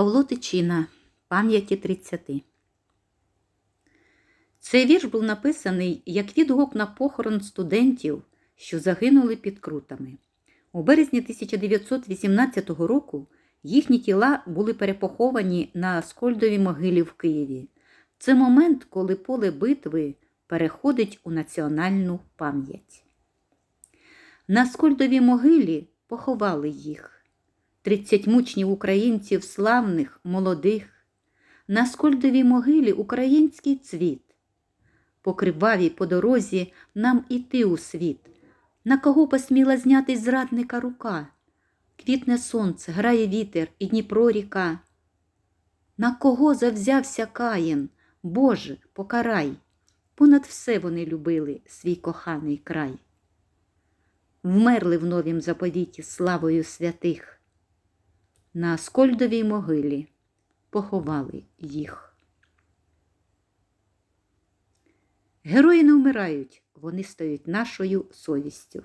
Павло Тичина Пам'яті 30. Цей вірш був написаний як відгук на похорон студентів, що загинули під крутами. У березні 1918 року їхні тіла були перепоховані на Скольдовій могилі в Києві. Це момент, коли поле битви переходить у національну пам'ять. На Скольдовій могилі поховали їх. Тридцять мучнів українців славних, молодих. На Скольдовій могилі український цвіт. По кривавій по дорозі нам іти у світ. На кого посміла знятись зрадника рука? Квітне сонце, грає вітер і Дніпро ріка. На кого завзявся Каїн? Боже, покарай. Понад все вони любили свій коханий край. Вмерли в новім заповіті славою святих. На Скольдовій могилі поховали їх. Герої не вмирають, вони стають нашою совістю.